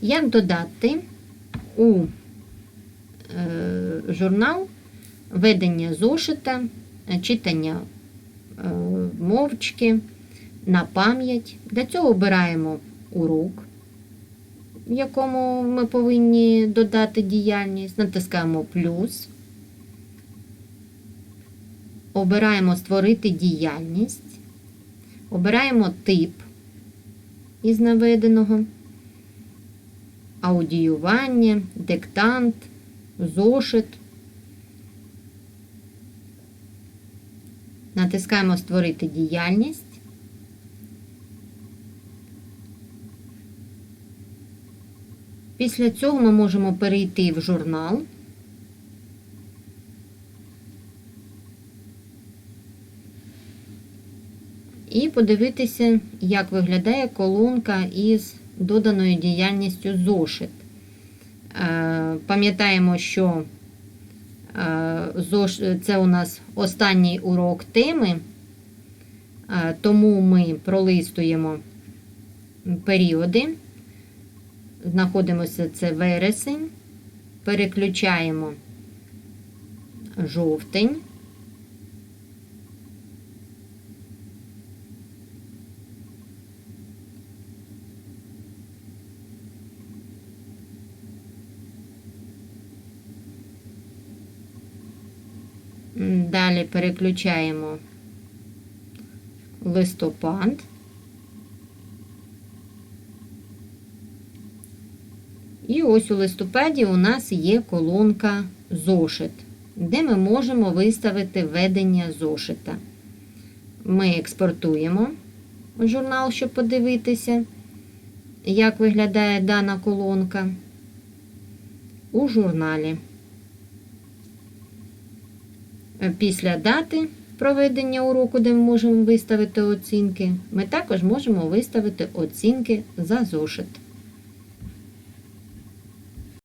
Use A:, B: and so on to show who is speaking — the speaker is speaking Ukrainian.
A: Як додати у е, журнал ведення зошита, читання е, мовчки на пам'ять. Для цього обираємо урок, в якому ми повинні додати діяльність, натискаємо плюс. Обираємо створити діяльність, обираємо тип із наведеного, аудіювання, диктант, зошит. Натискаємо Створити діяльність. Після цього ми можемо перейти в журнал. І подивитися, як виглядає колонка із доданою діяльністю зошит. Е, Пам'ятаємо, що е, це у нас останній урок теми, е, тому ми пролистуємо періоди. Знаходимося це вересень, переключаємо жовтень. Далі переключаємо листопад. І ось у листопаді у нас є колонка зошит, де ми можемо виставити ведення зошита. Ми експортуємо журнал, щоб подивитися, як виглядає дана колонка у журналі. Після дати проведення уроку, де ми можемо виставити оцінки, ми також можемо виставити оцінки за зошит.